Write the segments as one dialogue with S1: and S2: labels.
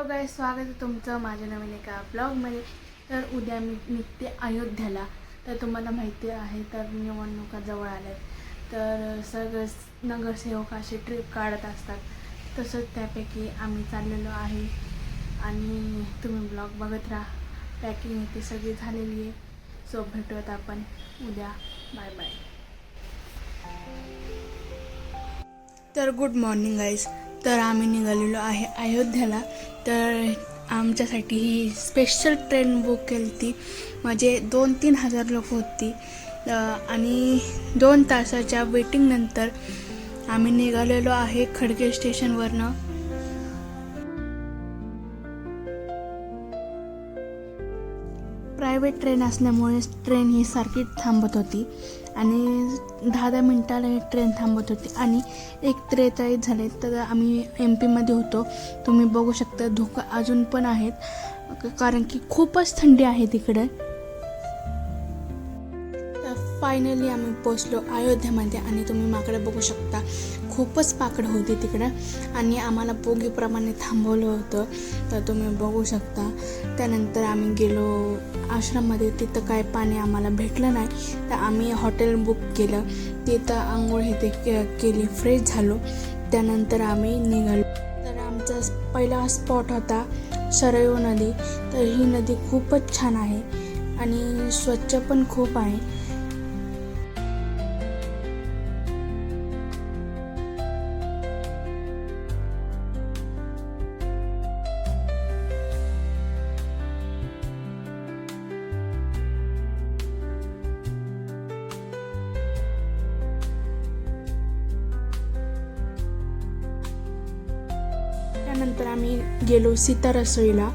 S1: Hello गाय स्वागत आहे तुमचं माझ्या नवीन एका ब्लॉगमध्ये. तर उद्या मी निघते अयोध्याला. तर तुम्हाला माहिती आहे तर निवडणुका जवळ आल्या आहेत तर सगळं नगरसेवक असे ट्रिप काढत असतात. तसंच त्यापैकी आम्ही चाललेलो आहे. आणि तुम्ही ब्लॉग बघत राहा. पॅकिंग ती सगळी झालेली आहे. सो भेटूयात आपण उद्या. बाय बाय तर गुड मॉर्निंग गाईज तर आम्ही निघालेलो आहे अयोध्याला. तर आमच्यासाठी ही स्पेशल ट्रेन बुक केली होती म्हणजे दोन तीन हजार लोक होती. आणि दोन तासाच्या वेटिंगनंतर आम्ही निघालेलो आहे खडके स्टेशनवरनं प्रायव्हेट ट्रेन असल्यामुळे ट्रेन ही सारखी थांबत होती. आणि दहा दहा मिनटाला ट्रेन थांबत होती. आणि एक त्रेचाळीस झाले. तर आम्ही एम पीमध्ये होतो. तुम्ही बघू शकता धुकं अजून पण आहेत. कारण की खूपच थंडी आहे तिकडे. फायनली आम्ही पोचलो अयोध्यामध्ये आणि तुम्ही माकडे बघू शकता. खूपच पाकड होती तिकडं. आणि आम्हाला बोगीप्रमाणे थांबवलं होतं. तर तुम्ही बघू शकता. त्यानंतर आम्ही गेलो आश्रममध्ये. तिथं काय पाणी आम्हाला भेटलं नाही. तर आम्ही हॉटेल बुक केलं. तिथं आंघोळ हे ते केली. फ्रेश झालो. त्यानंतर आम्ही निघालो. तर आमचा पहिला स्पॉट होता सरयू नदी. तर ही नदी खूपच छान आहे. आणि स्वच्छ पण खूप आहे. त्यानंतर आम्ही गेलो सीता रसोईला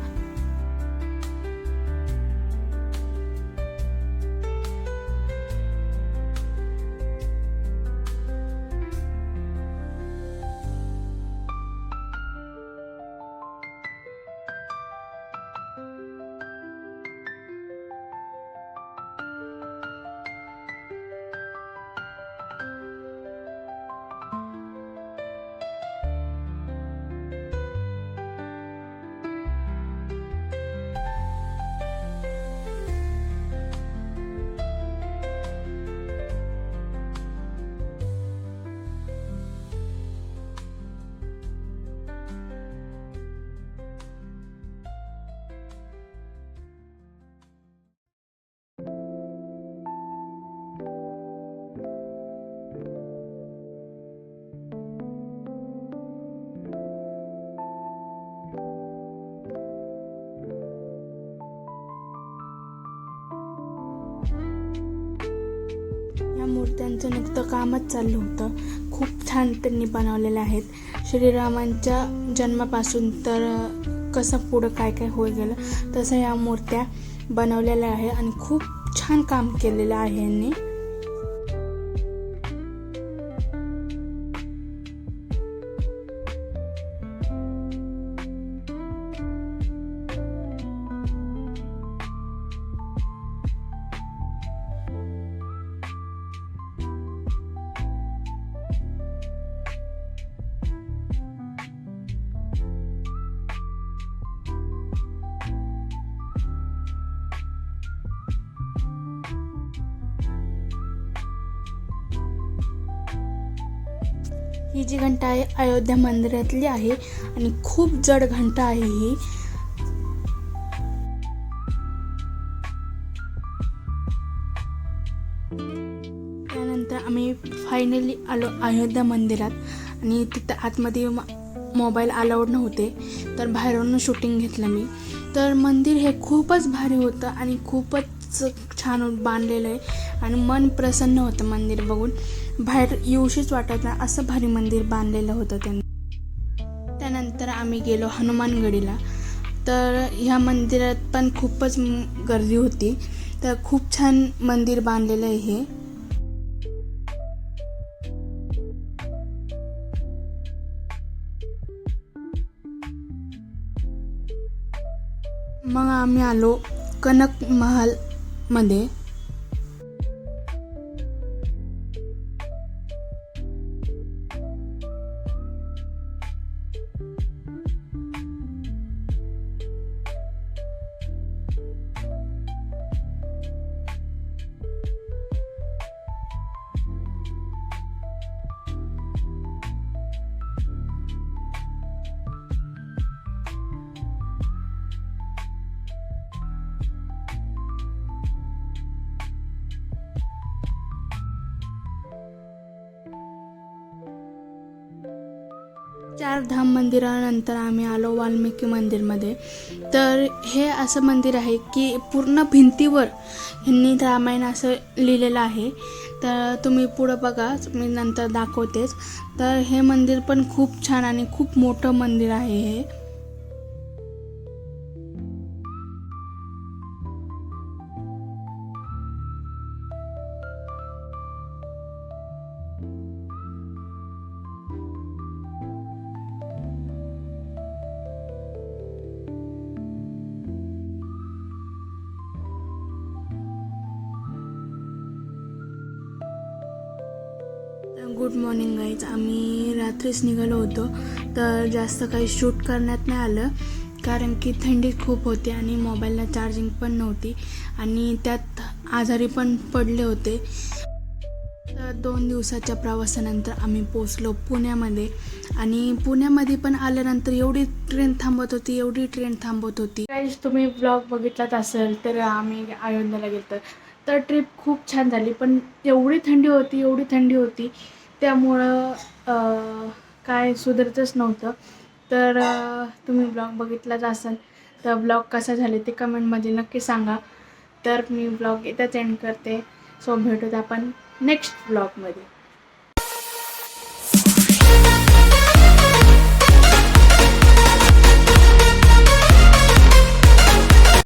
S1: त्यांचं नुकतं कामच चाललं होतं. खूप छान त्यांनी बनवलेलं आहेत. श्रीरामांच्या जन्मापासून तर कसं पुढं काय काय होत गेलं तसं या मूर्त्या बनवलेल्या आहे आणि खूप छान काम केलेलं आहे यांनी. ही जी घंटा आहे अयोध्या मंदिरातली आहे आणि खूप जड घंटा आहे ही. त्यानंतर आम्ही फायनली आलो अयोध्या मंदिरात आणि तिथं आतमध्ये मोबाईल अलाउड नव्हते तर बाहेरून शूटिंग घेतलं मी. तर मंदिर हे खूपच भारी होतं आणि खूपच छान बांधलेलं आहे. आणि मन प्रसन्न होतं मंदिर बघून. बाहेर येऊशीच वाटत नाही असं भारी मंदिर बांधलेलं होतं त्यांनी. त्यानंतर आम्ही गेलो हनुमानगडीला. तर ह्या मंदिरात पण खूपच गर्दी होती. तर खूप छान मंदिर बांधलेलं आहे हे. मग आम्ही आलो कनक महालमध्ये चार धाम मंदिरानंतर आम्ही आलो वाल्मिकी मंदिरमध्ये. तर हे असं मंदिर आहे की पूर्ण भिंतीवर ह्यांनी रामायण असं लिहिलेलं आहे. तर तुम्ही पुढं बघा मी नंतर दाखवतेच. तर हे मंदिर पण खूप छान आणि खूप मोठं मंदिर आहे हे. गुड मॉर्निंग गाईज आम्ही रात्रीच निघालो होतो. तर जास्त काही शूट करण्यात नाही आलं. कारण की थंडी खूप होती आणि मोबाईलला चार्जिंग पण नव्हती. आणि त्यात आजारी पण पडले होते. तर दोन दिवसाच्या प्रवासानंतर आम्ही पोचलो पुण्यामध्ये. आणि पुण्यामध्ये पण आल्यानंतर एवढी ट्रेन थांबत होती एवढी ट्रेन थांबत होती. तुम्ही ब्लॉग बघितलाच असेल तर आम्ही अयोध्याला गेलो तर ट्रिप खूप छान झाली. पण एवढी थंडी होती एवढी थंडी होती. त्यामुळं काय सुधारतच नव्हतं. तर तुम्ही ब्लॉग बघितलाच असाल. तर ब्लॉग कसा झाले ते कमेंटमध्ये नक्की सांगा. तर मी ब्लॉग इथंच एंड करते. सो भेटूत आपण नेक्स्ट ब्लॉगमध्ये